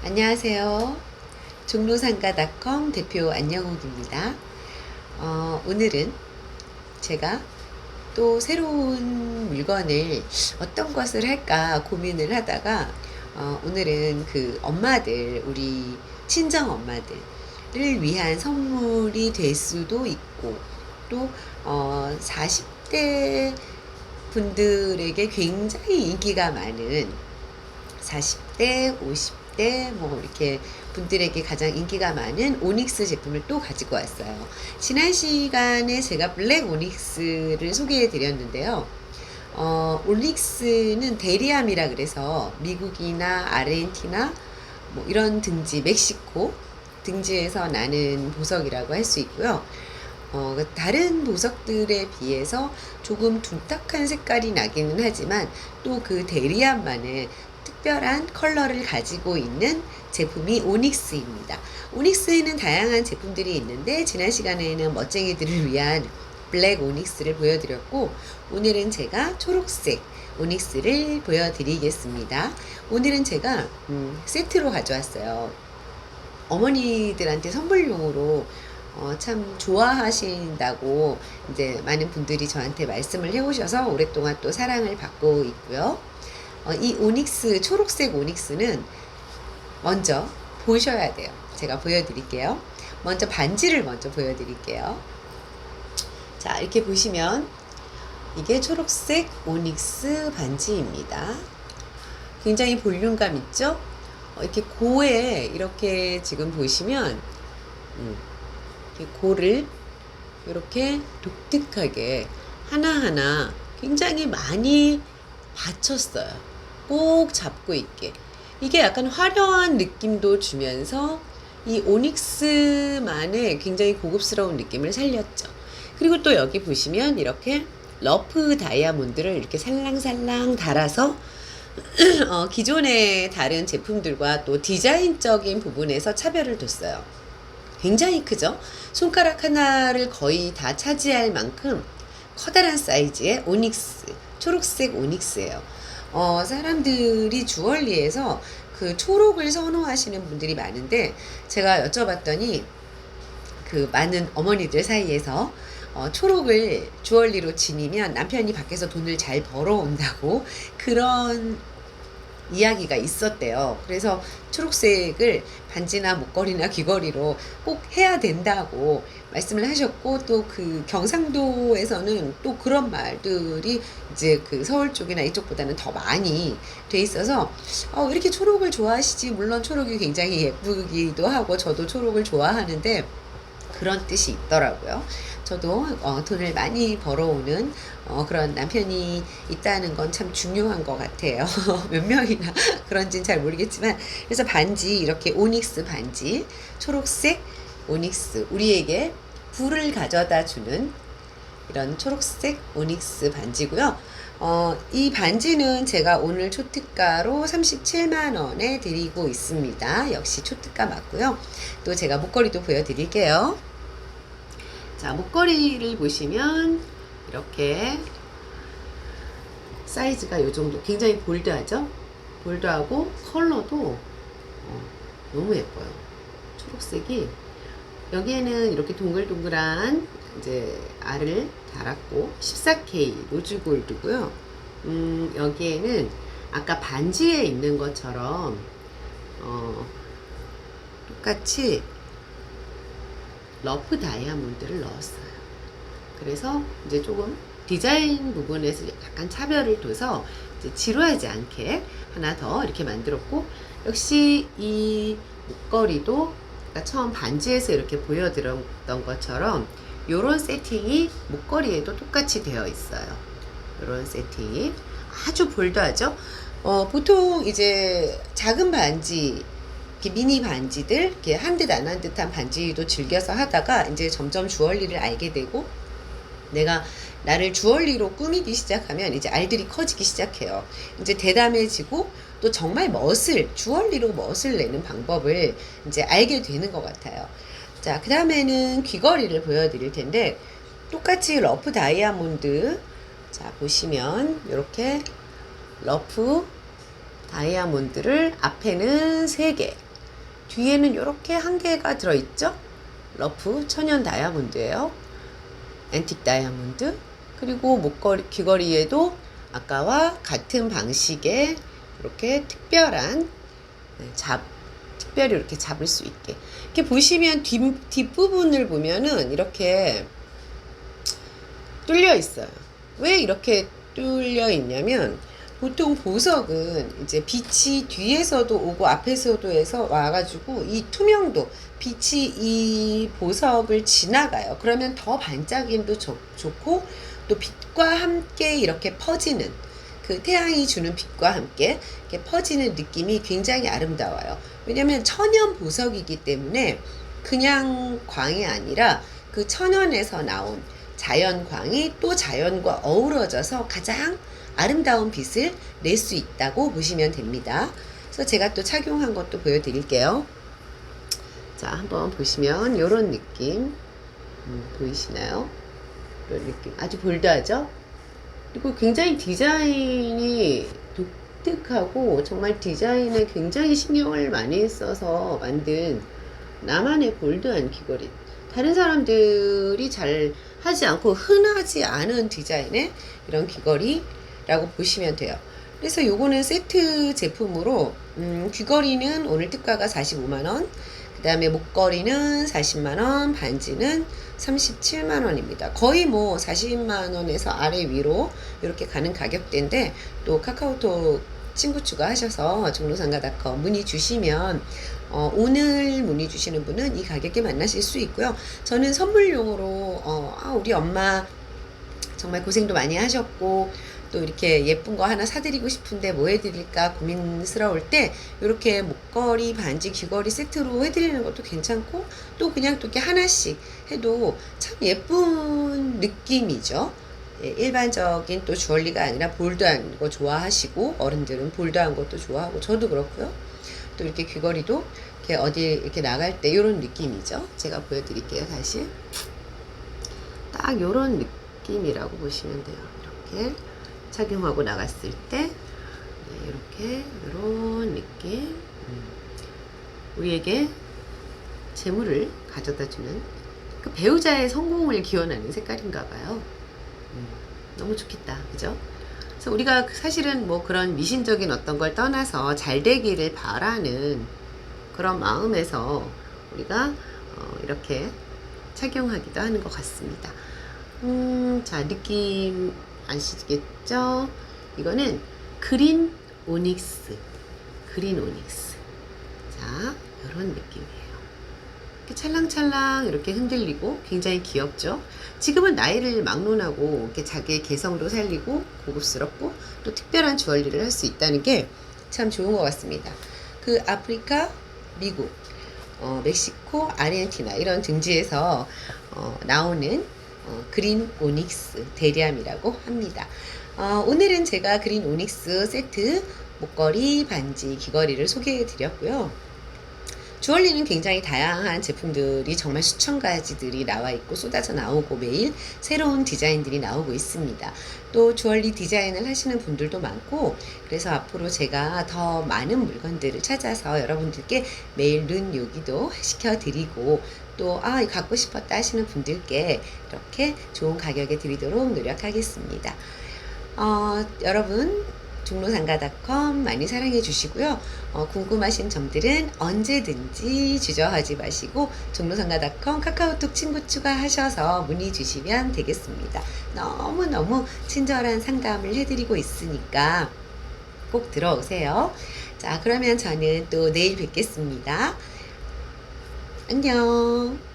안녕하세요. 종로상가닷컴 대표 안영옥입니다. 어, 오늘은 제가 또 새로운 물건을 어떤 것을 할까 고민을 하다가 어, 오늘은 그 엄마들, 우리 친정 엄마들을 위한 선물이 될 수도 있고 또 어, 40대 분들에게 굉장히 인기가 많은 40대, 50대, 뭐 이렇게 분들에게 가장 인기가 많은 오닉스 제품을 또 가지고 왔어요. 지난 시간에 제가 블랙 오닉스를 소개해 드렸는데요. 어, 오닉스는 데리암이라 그래서 미국이나 아르헨티나 뭐 이런 등지, 멕시코 등지에서 나는 보석이라고 할 수 있고요. 어, 다른 보석들에 비해서 조금 둔탁한 색깔이 나기는 하지만 또그 데리암만의 특별한 컬러를 가지고 있는 제품이 오닉스입니다. 오닉스에는 다양한 제품들이 있는데 지난 시간에는 멋쟁이들을 위한 블랙 오닉스를 보여드렸고 오늘은 제가 초록색 오닉스를 보여드리겠습니다. 오늘은 제가 음, 세트로 가져왔어요. 어머니들한테 선물용으로 어, 참 좋아하신다고 이제 많은 분들이 저한테 말씀을 해오셔서 오랫동안 또 사랑을 받고 있고요. 어, 이 오닉스 초록색 오닉스는 먼저 보셔야 돼요. 제가 보여드릴게요. 먼저 반지를 먼저 보여드릴게요. 자 이렇게 보시면 이게 초록색 오닉스 반지입니다. 굉장히 볼륨감 있죠? 어, 이렇게 고에 이렇게 지금 보시면 음, 고를 이렇게 독특하게 하나하나 굉장히 많이 받쳤어요. 꼭 잡고 있게. 이게 약간 화려한 느낌도 주면서 이 오닉스만의 굉장히 고급스러운 느낌을 살렸죠. 그리고 또 여기 보시면 이렇게 러프 다이아몬드를 이렇게 살랑살랑 달아서 어, 기존의 다른 제품들과 또 디자인적인 부분에서 차별을 뒀어요. 굉장히 크죠? 손가락 하나를 거의 다 차지할 만큼 커다란 사이즈의 오닉스, 초록색 오닉스예요. 어, 사람들이 주얼리에서 그 초록을 선호하시는 분들이 많은데 제가 여쭤봤더니 그 많은 어머니들 사이에서 어, 초록을 주얼리로 지니면 남편이 밖에서 돈을 잘 벌어온다고 그런 이야기가 있었대요. 그래서 초록색을 반지나 목걸이나 귀걸이로 꼭 해야 된다고 말씀을 하셨고 또 그 경상도에서는 또 그런 말들이 이제 그 서울 쪽이나 이쪽보다는 더 많이 돼 있어서 어, 왜 이렇게 초록을 좋아하시지? 물론 초록이 굉장히 예쁘기도 하고 저도 초록을 좋아하는데 그런 뜻이 있더라고요. 저도 어, 돈을 많이 벌어오는 어, 그런 남편이 있다는 건 참 중요한 것 같아요. 몇 명이나 그런지는 잘 모르겠지만 그래서 반지 이렇게 오닉스 반지 초록색 오닉스 우리에게 불을 가져다 주는 이런 초록색 오닉스 반지고요. 어, 이 반지는 제가 오늘 초특가로 37만 원에 드리고 있습니다. 역시 초특가 맞고요. 또 제가 목걸이도 보여드릴게요. 자, 목걸이를 보시면 이렇게 사이즈가 이 정도 굉장히 볼드하죠? 볼드하고 컬러도 어, 너무 예뻐요. 초록색이 여기에는 이렇게 동글동글한 이제 알을 달았고 14K 로즈 골드고요. 음, 여기에는 아까 반지에 있는 것처럼 어, 똑같이 러프 다이아몬드를 넣었어요. 그래서 이제 조금 디자인 부분에서 약간 차별을 둬서 지루하지 않게 하나 더 이렇게 만들었고 역시 이 목걸이도 아까 처음 반지에서 이렇게 보여드렸던 것처럼 이런 세팅이 목걸이에도 똑같이 되어 있어요. 이런 세팅이 아주 볼드하죠. 어, 보통 이제 작은 반지 이렇게 미니 반지들 이렇게 한 듯 안 한 듯한 반지도 즐겨서 하다가 이제 점점 주얼리를 알게 되고 내가 나를 주얼리로 꾸미기 시작하면 이제 알들이 커지기 시작해요. 이제 대담해지고 또 정말 멋을 주얼리로 멋을 내는 방법을 이제 알게 되는 것 같아요. 자, 그 다음에는 귀걸이를 보여드릴 텐데 똑같이 러프 다이아몬드 자 보시면 이렇게 러프 다이아몬드를 앞에는 3개 뒤에는 이렇게 한 개가 들어있죠? 러프 천연 다이아몬드예요. 앤틱 다이아몬드. 그리고 목걸이, 귀걸이에도 아까와 같은 방식의 이렇게 특별한 네, 잡, 특별히 이렇게 잡을 수 있게. 이렇게 보시면 뒷, 뒷부분을 보면은 이렇게 뚫려 있어요. 왜 이렇게 뚫려 있냐면 보통 보석은 이제 빛이 뒤에서도 오고 앞에서도 해서 와가지고 이 투명도 빛이 이 보석을 지나가요. 그러면 더 반짝임도 좋, 좋고 또 빛과 함께 이렇게 퍼지는 그 태양이 주는 빛과 함께 퍼지는 느낌이 굉장히 아름다워요. 왜냐면 천연 보석이기 때문에 그냥 광이 아니라 그 천연에서 나온 자연광이 또 자연과 어우러져서 가장 아름다운 빛을 낼 수 있다고 보시면 됩니다. 그래서 제가 또 착용한 것도 보여드릴게요. 자, 한번 보시면 이런 느낌 음, 보이시나요? 이런 느낌 아주 볼드하죠? 그리고 굉장히 디자인이 독특하고 정말 디자인에 굉장히 신경을 많이 써서 만든 나만의 볼드한 귀걸이. 다른 사람들이 잘 하지 않고 흔하지 않은 디자인의 이런 귀걸이라고 보시면 돼요. 그래서 요거는 세트 제품으로 음, 귀걸이는 오늘 특가가 45만원 그 다음에 목걸이는 40만원 반지는 37만원입니다 거의 뭐 40만원에서 아래 위로 이렇게 가는 가격대인데 또 카카오톡 친구 추가하셔서 종로상가닷컴 문의 주시면 어, 오늘 문의 주시는 분은 이 가격에 만나실 수 있고요. 저는 선물용으로 어, 아, 우리 엄마 정말 고생도 많이 하셨고 또 이렇게 예쁜 거 하나 사드리고 싶은데 뭐 해드릴까 고민스러울 때 이렇게 목걸이, 반지, 귀걸이 세트로 해드리는 것도 괜찮고 또 그냥 또 이렇게 하나씩 해도 참 예쁜 느낌이죠. 예, 일반적인 또 주얼리가 아니라 볼드한 거 좋아하시고 어른들은 볼드한 것도 좋아하고 저도 그렇고요. 또 이렇게 귀걸이도 이렇게 어디 이렇게 나갈 때 이런 느낌이죠. 제가 보여드릴게요. 다시 딱 이런 느낌이라고 보시면 돼요. 이렇게 착용하고 나갔을 때 네, 이렇게 이런 느낌 음. 우리에게 재물을 가져다주는 그 배우자의 성공을 기원하는 색깔인가 봐요. 음, 너무 좋겠다. 그죠? 그래서 우리가 사실은 뭐 그런 미신적인 어떤 걸 떠나서 잘 되기를 바라는 그런 마음에서 우리가 어, 이렇게 착용하기도 하는 것 같습니다. 음, 자, 느낌 아시겠죠? 이거는 그린 오닉스. 그린 오닉스. 자, 이런 느낌이에요. 이렇게 찰랑찰랑 이렇게 흔들리고 굉장히 귀엽죠? 지금은 나이를 막론하고 이렇게 자기의 개성도 살리고 고급스럽고 또 특별한 주얼리를 할 수 있다는 게 참 좋은 것 같습니다. 그 아프리카, 미국, 어, 멕시코, 아르헨티나 이런 등지에서 어, 나오는 어, 그린 오닉스 대리암이라고 합니다. 어, 오늘은 제가 그린 오닉스 세트 목걸이, 반지, 귀걸이를 소개해 드렸고요. 주얼리는 굉장히 다양한 제품들이 정말 수천 가지들이 나와 있고 쏟아져 나오고 매일 새로운 디자인들이 나오고 있습니다. 또 주얼리 디자인을 하시는 분들도 많고 그래서 앞으로 제가 더 많은 물건들을 찾아서 여러분들께 매일 눈 요기도 시켜드리고 또 아, 갖고 싶었다 하시는 분들께 이렇게 좋은 가격에 드리도록 노력하겠습니다. 어, 여러분 종로상가닷컴 많이 사랑해 주시고요. 어, 궁금하신 점들은 언제든지 주저하지 마시고 종로상가닷컴 카카오톡 친구 추가하셔서 문의 주시면 되겠습니다. 너무너무 친절한 상담을 해드리고 있으니까 꼭 들어오세요. 자, 그러면 저는 또 내일 뵙겠습니다. 안녕.